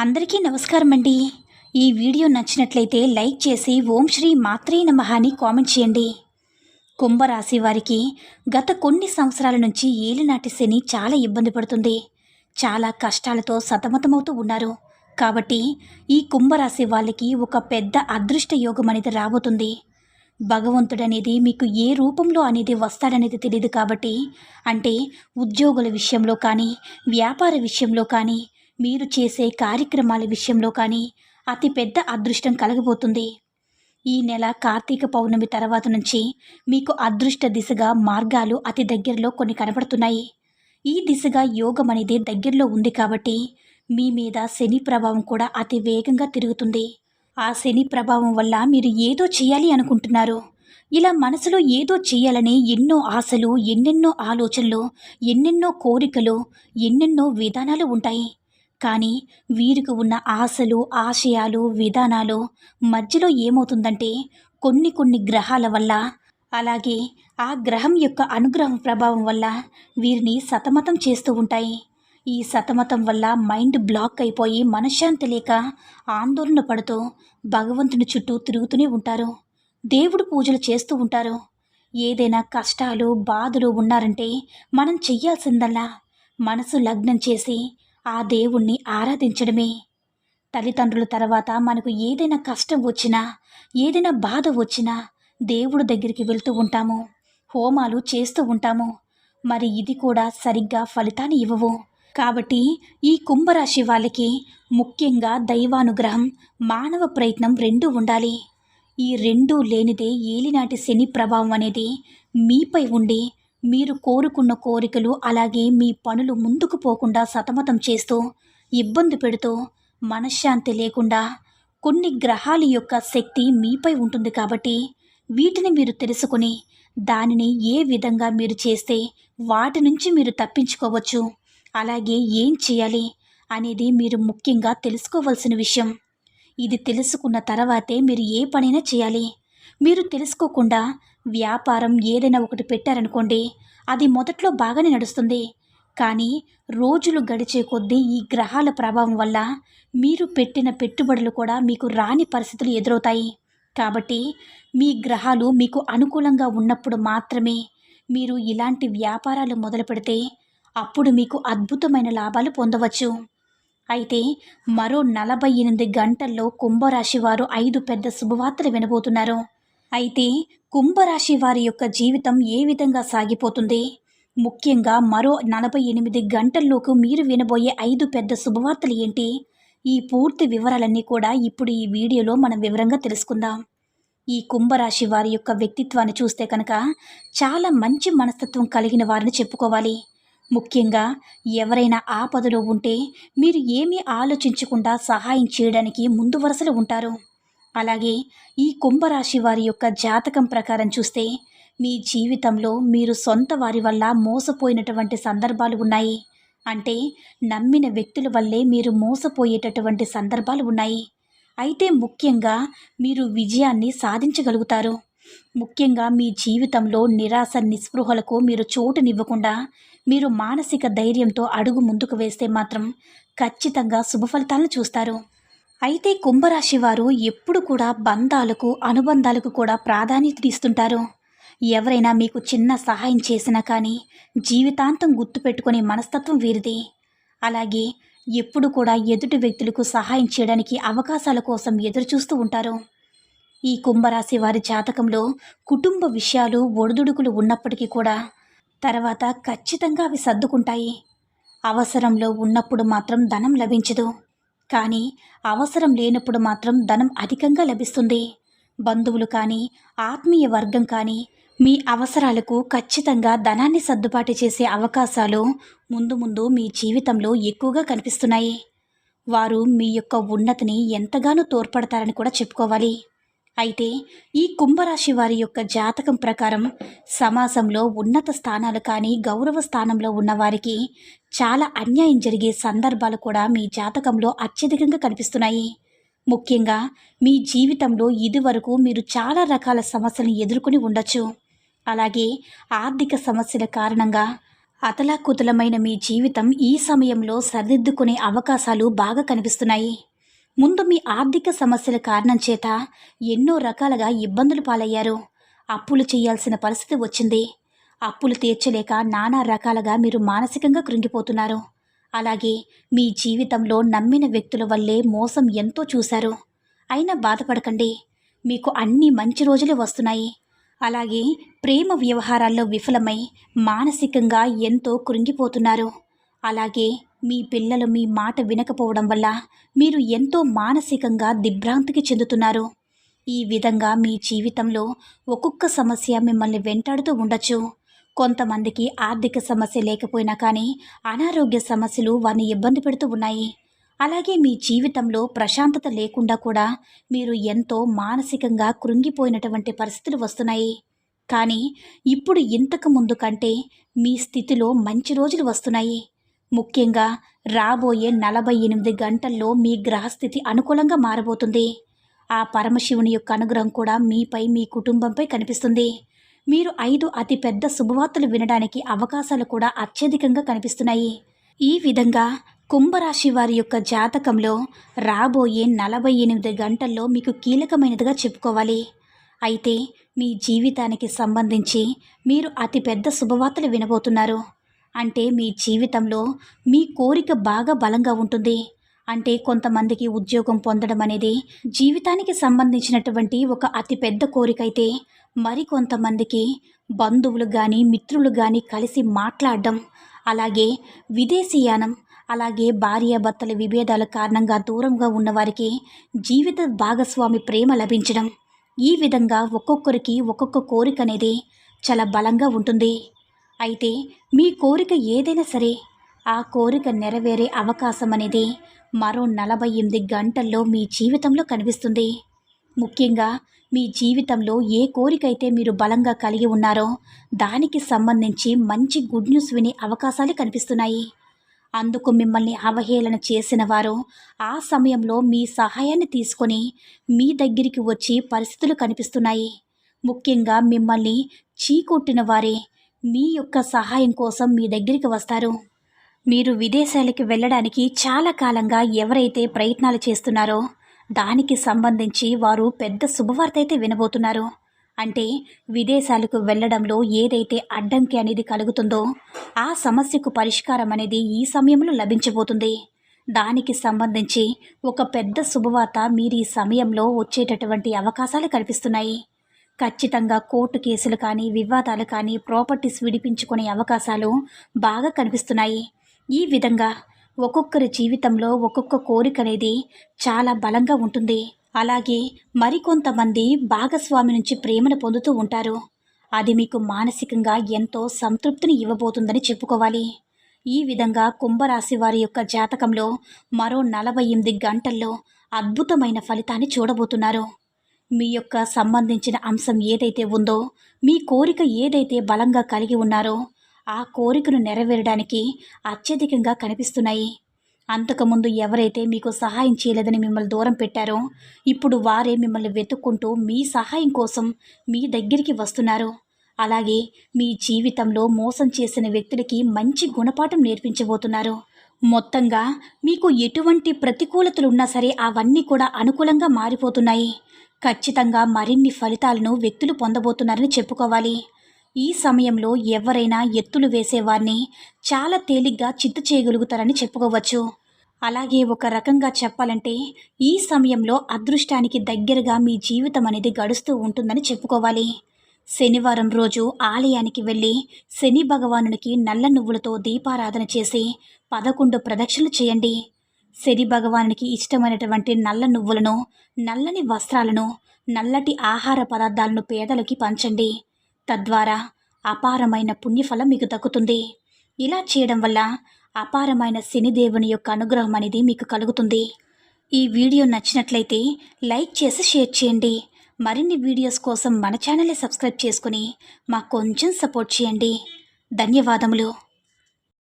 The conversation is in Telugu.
అందరికీ నమస్కారం అండి. ఈ వీడియో నచ్చినట్లయితే లైక్ చేసి ఓం శ్రీ మాత్రే నమః అని కామెంట్ చేయండి. కుంభరాశి వారికి గత కొన్ని సంవత్సరాల నుంచి ఏలినాటి శని చాలా ఇబ్బంది పడుతుంది. చాలా కష్టాలతో సతమతమవుతూ ఉన్నారు. కాబట్టి ఈ కుంభరాశి వాళ్ళకి ఒక పెద్ద అదృష్ట యోగం అనేది రాబోతుంది. భగవంతుడనేది మీకు ఏ రూపంలో అనేది వస్తాడనేది తెలియదు కాబట్టి అంటే ఉద్యోగుల విషయంలో కానీ వ్యాపార విషయంలో కానీ మీరు చేసే కార్యక్రమాల విషయంలో కానీ అతి పెద్ద అదృష్టం కలగబోతుంది. ఈ నెల కార్తీక పౌర్ణమి తర్వాత నుంచి మీకు అదృష్ట దిశగా మార్గాలు అతి దగ్గరలో కొన్ని కనబడుతున్నాయి. ఈ దిశగా యోగం అనేది దగ్గరలో ఉంది కాబట్టి మీ మీద శని ప్రభావం కూడా అతి వేగంగా తిరుగుతుంది. ఆ శని ప్రభావం వల్ల మీరు ఏదో చేయాలి అనుకుంటున్నారు. ఇలా మనసులో ఏదో చేయాలని ఎన్నో ఆశలు ఎన్నెన్నో ఆలోచనలు ఎన్నెన్నో కోరికలు ఎన్నెన్నో విధానాలు ఉంటాయి. కానీ వీరికి ఉన్న ఆశలు ఆశయాలు విధానాలు మధ్యలో ఏమవుతుందంటే కొన్ని కొన్ని గ్రహాల వల్ల అలాగే ఆ గ్రహం యొక్క అనుగ్రహం ప్రభావం వల్ల వీరిని సతమతం చేస్తూ ఉంటాయి. ఈ సతమతం వల్ల మైండ్ బ్లాక్ అయిపోయి మనశ్శాంతి లేక ఆందోళన పడుతూ భగవంతుని చుట్టూ తిరుగుతూనే ఉంటారు. దేవుడు పూజలు చేస్తూ ఉంటారు. ఏదైనా కష్టాలు బాధలు ఉన్నారంటే మనం చెయ్యాల్సిందల్లా మనసు లగ్నం చేసి ఆ దేవుణ్ణి ఆరాధించడమే. తల్లిదండ్రుల తర్వాత మనకు ఏదైనా కష్టం వచ్చినా ఏదైనా బాధ వచ్చినా దేవుడి దగ్గరికి వెళ్తూ ఉంటాము. హోమాలు చేస్తూ ఉంటాము. మరి ఇది కూడా సరిగ్గా ఫలితాన్ని ఇవ్వవు. కాబట్టి ఈ కుంభరాశి వాళ్ళకి ముఖ్యంగా దైవానుగ్రహం మానవ ప్రయత్నం రెండూ ఉండాలి. ఈ రెండూ లేనిదే ఏలినాటి శని ప్రభావం అనేది మీపై ఉండి మీరు కోరుకున్న కోరికలు అలాగే మీ పనులు ముందుకు పోకుండా సతమతం చేస్తూ ఇబ్బంది పెడుతూ మనశ్శాంతి లేకుండా కొన్ని గ్రహాల యొక్క శక్తి మీపై ఉంటుంది కాబట్టి వీటిని మీరు తెలుసుకుని దానిని ఏ విధంగా మీరు చేస్తే వాటి నుంచి మీరు తప్పించుకోవచ్చు అలాగే ఏం చేయాలి అనేది మీరు ముఖ్యంగా తెలుసుకోవాల్సిన విషయం. ఇది తెలుసుకున్న తర్వాతే మీరు ఏ పనైనా చేయాలి. మీరు తెలుసుకోకుండా వ్యాపారం ఏదైనా ఒకటి పెట్టారనుకోండి అది మొదట్లో బాగానే నడుస్తుంది. కానీ రోజులు గడిచే కొద్దీ ఈ గ్రహాల ప్రభావం వల్ల మీరు పెట్టిన పెట్టుబడులు కూడా మీకు రాని పరిస్థితులు ఎదురవుతాయి. కాబట్టి మీ గ్రహాలు మీకు అనుకూలంగా ఉన్నప్పుడు మాత్రమే మీరు ఇలాంటి వ్యాపారాలు మొదలు పెడితే అప్పుడు మీకు అద్భుతమైన లాభాలు పొందవచ్చు. అయితే మరో నలభై ఎనిమిది గంటల్లో కుంభరాశి వారు ఐదు పెద్ద శుభవార్తలు వినబోతున్నారు. అయితే కుంభరాశి వారి యొక్క జీవితం ఏ విధంగా సాగిపోతుంది? ముఖ్యంగా మరో నలభై ఎనిమిది గంటల్లోకి మీరు వినబోయే ఐదు పెద్ద శుభవార్తలు ఏంటి? ఈ పూర్తి వివరాలన్నీ కూడా ఇప్పుడు ఈ వీడియోలో మనం వివరంగా తెలుసుకుందాం. ఈ కుంభరాశి వారి యొక్క వ్యక్తిత్వాన్ని చూస్తే కనుక చాలా మంచి మనస్తత్వం కలిగిన వారిని చెప్పుకోవాలి. ముఖ్యంగా ఎవరైనా ఆపదలో ఉంటే మీరు ఏమీ ఆలోచించకుండా సహాయం చేయడానికి ముందు వరుసలో ఉంటారు. అలాగే ఈ కుంభరాశి వారి యొక్క జాతకం ప్రకారం చూస్తే మీ జీవితంలో మీరు సొంత వారి వల్ల మోసపోయినటువంటి సందర్భాలు ఉన్నాయి. అంటే నమ్మిన వ్యక్తుల వల్లే మీరు మోసపోయేటటువంటి సందర్భాలు ఉన్నాయి. అయితే ముఖ్యంగా మీరు విజయాన్ని సాధించగలుగుతారు. ముఖ్యంగా మీ జీవితంలో నిరాశ నిస్పృహలకు మీరు చోటునివ్వకుండా మీరు మానసిక ధైర్యంతో అడుగు ముందుకు వేస్తే మాత్రం ఖచ్చితంగా శుభ ఫలితాలను చూస్తారు. అయితే కుంభరాశి వారు ఎప్పుడు కూడా బంధాలకు అనుబంధాలకు కూడా ప్రాధాన్యత ఇస్తుంటారు. ఎవరైనా మీకు చిన్న సహాయం చేసినా కానీ జీవితాంతం గుర్తుపెట్టుకునే మనస్తత్వం వీరిది. అలాగే ఎప్పుడు కూడా ఎదుటి వ్యక్తులకు సహాయం చేయడానికి అవకాశాల కోసం ఎదురుచూస్తూ ఉంటారు. ఈ కుంభరాశి వారి జాతకంలో కుటుంబ విషయాలు ఒడిదుడుకులు ఉన్నప్పటికీ కూడా తర్వాత ఖచ్చితంగా అవి సర్దుకుంటాయి. అవసరంలో ఉన్నప్పుడు మాత్రం ధనం లభించదు. కానీ అవసరం లేనప్పుడు మాత్రం ధనం అధికంగా లభిస్తుంది. బంధువులు కానీ ఆత్మీయ వర్గం కానీ మీ అవసరాలకు ఖచ్చితంగా ధనాన్ని సర్దుబాటు చేసే అవకాశాలు ముందు ముందు మీ జీవితంలో ఎక్కువగా కనిపిస్తున్నాయి. వారు మీ యొక్క ఉన్నతిని ఎంతగానో తోడ్పడతారని కూడా చెప్పుకోవాలి. అయితే ఈ కుంభరాశి వారి యొక్క జాతకం ప్రకారం సమాజంలో ఉన్నత స్థానాలు కానీ గౌరవ స్థానంలో ఉన్నవారికి చాలా అన్యాయం జరిగే సందర్భాలు కూడా మీ జాతకంలో అత్యధికంగా కనిపిస్తున్నాయి. ముఖ్యంగా మీ జీవితంలో ఇదివరకు మీరు చాలా రకాల సమస్యలను ఎదుర్కొని ఉండొచ్చు. అలాగే ఆర్థిక సమస్యల కారణంగా అతలాకుతలమైన మీ జీవితం ఈ సమయంలో సరిదిద్దుకునే అవకాశాలు బాగా కనిపిస్తున్నాయి. ముందు మీ ఆర్థిక సమస్యల కారణం చేత ఎన్నో రకాలుగా ఇబ్బందులు పాలయ్యారు. అప్పులు చేయాల్సిన పరిస్థితి వచ్చింది. అప్పులు తీర్చలేక నానా రకాలుగా మీరు మానసికంగా కృంగిపోతున్నారు. అలాగే మీ జీవితంలో నమ్మిన వ్యక్తుల వల్లే మోసం ఎంతో చూశారు. అయినా బాధపడకండి. మీకు అన్ని మంచి రోజులే వస్తున్నాయి. అలాగే ప్రేమ వ్యవహారాల్లో విఫలమై మానసికంగా ఎంతో కృంగిపోతున్నారు. అలాగే మీ పిల్లలు మీ మాట వినకపోవడం వల్ల మీరు ఎంతో మానసికంగా దిగ్భ్రాంతికి చెందుతున్నారు. ఈ విధంగా మీ జీవితంలో ఒక్కొక్క సమస్య మిమ్మల్ని వెంటాడుతూ ఉండొచ్చు. కొంతమందికి ఆర్థిక సమస్య లేకపోయినా కానీ అనారోగ్య సమస్యలు వారిని ఇబ్బంది పెడుతూ ఉన్నాయి. అలాగే మీ జీవితంలో ప్రశాంతత లేకుండా కూడా మీరు ఎంతో మానసికంగా కృంగిపోయినటువంటి పరిస్థితులు వస్తున్నాయి. కానీ ఇప్పుడు ఇంతకు ముందు కంటే మీ స్థితిలో మంచి రోజులు వస్తున్నాయి. ముఖ్యంగా రాబోయే నలభై ఎనిమిది గంటల్లో మీ గ్రహస్థితి అనుకూలంగా మారబోతుంది. ఆ పరమశివుని యొక్క అనుగ్రహం కూడా మీపై మీ కుటుంబంపై కనిపిస్తుంది. మీరు ఐదు అతిపెద్ద శుభవార్తలు వినడానికి అవకాశాలు కూడా అత్యధికంగా కనిపిస్తున్నాయి. ఈ విధంగా కుంభరాశి వారి యొక్క జాతకంలో రాబోయే నలభై ఎనిమిది గంటల్లో మీకు కీలకమైనదిగా చెప్పుకోవాలి. అయితే మీ జీవితానికి సంబంధించి మీరు అతిపెద్ద శుభవార్తలు వినబోతున్నారు. అంటే మీ జీవితంలో మీ కోరిక బాగా బలంగా ఉంటుంది. అంటే కొంతమందికి ఉద్యోగం పొందడం అనేది జీవితానికి సంబంధించినటువంటి ఒక అతిపెద్ద కోరిక అయితే మరికొంతమందికి బంధువులు కానీ మిత్రులు కానీ కలిసి మాట్లాడడం అలాగే విదేశీయానం అలాగే భార్యాభర్తల విభేదాల కారణంగా దూరంగా ఉన్నవారికి జీవిత భాగస్వామి ప్రేమ లభించడం. ఈ విధంగా ఒక్కొక్కరికి ఒక్కొక్క కోరిక అనేది చాలా బలంగా ఉంటుంది. అయితే మీ కోరిక ఏదైనా సరే ఆ కోరిక నెరవేరే అవకాశం అనేది మరో నలభై ఎనిమిది గంటల్లో మీ జీవితంలో కనిపిస్తుంది. ముఖ్యంగా మీ జీవితంలో ఏ కోరికైతే మీరు బలంగా కలిగి ఉన్నారో దానికి సంబంధించి మంచి గుడ్ న్యూస్ వినే అవకాశాలు కనిపిస్తున్నాయి. అందుకు మిమ్మల్ని అవహేళన చేసిన వారు ఆ సమయంలో మీ సహాయాన్ని తీసుకొని మీ దగ్గరికి వచ్చి పరిస్థితులు కనిపిస్తున్నాయి. ముఖ్యంగా మిమ్మల్ని చీకొట్టిన వారే మీ యొక్క సహాయం కోసం మీ దగ్గరికి వస్తారు. మీరు విదేశాలకి వెళ్ళడానికి చాలా కాలంగా ఎవరైతే ప్రయత్నాలు చేస్తున్నారో దానికి సంబంధించి వారు పెద్ద శుభవార్త అయితే వినబోతున్నారు. అంటే విదేశాలకు వెళ్ళడంలో ఏదైతే అడ్డంకి అనేది కలుగుతుందో ఆ సమస్యకు పరిష్కారం అనేది ఈ సమయంలో లభించబోతుంది. దానికి సంబంధించి ఒక పెద్ద శుభవార్త మీరు ఈ సమయంలో వచ్చేటటువంటి అవకాశాలు కనిపిస్తున్నాయి ఖచ్చితంగా కోర్టు కేసులు కానీ వివాదాలు కానీ ప్రాపర్టీస్ విడిపించుకునే అవకాశాలు బాగా కనిపిస్తున్నాయి. ఈ విధంగా ఒక్కొక్కరి జీవితంలో ఒక్కొక్క కోరిక అనేది చాలా బలంగా ఉంటుంది. అలాగే మరికొంతమంది భాగస్వామి నుంచి ప్రేమను పొందుతూ ఉంటారు. అది మీకు మానసికంగా ఎంతో సంతృప్తిని ఇవ్వబోతుందని చెప్పుకోవాలి. ఈ విధంగా కుంభరాశి వారి యొక్క జాతకంలో మరో నలభై ఎనిమిది గంటల్లో అద్భుతమైన ఫలితాన్ని చూడబోతున్నారు. మీ యొక్క సంబంధించిన అంశం ఏదైతే ఉందో మీ కోరిక ఏదైతే బలంగా కలిగి ఉన్నారో ఆ కోరికను నెరవేరడానికి అత్యధికంగా కనిపిస్తున్నాయి. అంతకుముందు ఎవరైతే మీకు సహాయం చేయలేదని మిమ్మల్ని దూరం పెట్టారో ఇప్పుడు వారే మిమ్మల్ని వెతుక్కుంటూ మీ సహాయం కోసం మీ దగ్గరికి వస్తున్నారు. అలాగే మీ జీవితంలో మోసం చేసిన వ్యక్తులకి మంచి గుణపాఠం నేర్పించబోతున్నారు. మొత్తంగా మీకు ఎటువంటి ప్రతికూలతలు ఉన్నా సరే అవన్నీ కూడా అనుకూలంగా మారిపోతున్నాయి. ఖచ్చితంగా మరిన్ని ఫలితాలను వ్యక్తులు పొందబోతున్నారని చెప్పుకోవాలి. ఈ సమయంలో ఎవరైనా ఎత్తులు వేసేవారిని చాలా తేలిగ్గా చిత్తు చేయగలుగుతారని చెప్పుకోవచ్చు. అలాగే ఒక రకంగా చెప్పాలంటే ఈ సమయంలో అదృష్టానికి దగ్గరగా మీ జీవితం అనేది గడుస్తూ ఉంటుందని చెప్పుకోవాలి. శనివారం రోజు ఆలయానికి వెళ్ళి శని భగవానునికి నల్ల నువ్వులతో దీపారాధన చేసి పదకొండు ప్రదక్షిణలు చేయండి. శని భగవానునికి ఇష్టమైనటువంటి నల్ల నువ్వులను నల్లని వస్త్రాలను నల్లటి ఆహార పదార్థాలను పేదలకి పంచండి. తద్వారా అపారమైన పుణ్యఫలం మీకు దక్కుతుంది. ఇలా చేయడం వల్ల అపారమైన శనిదేవుని యొక్క అనుగ్రహం అనేది మీకు కలుగుతుంది. ఈ వీడియో నచ్చినట్లయితే లైక్ చేసి షేర్ చేయండి. మరిన్ని వీడియోస్ కోసం మన ఛానల్ని సబ్స్క్రైబ్ చేసుకుని మాకు కొంచెం సపోర్ట్ చేయండి. ధన్యవాదములు.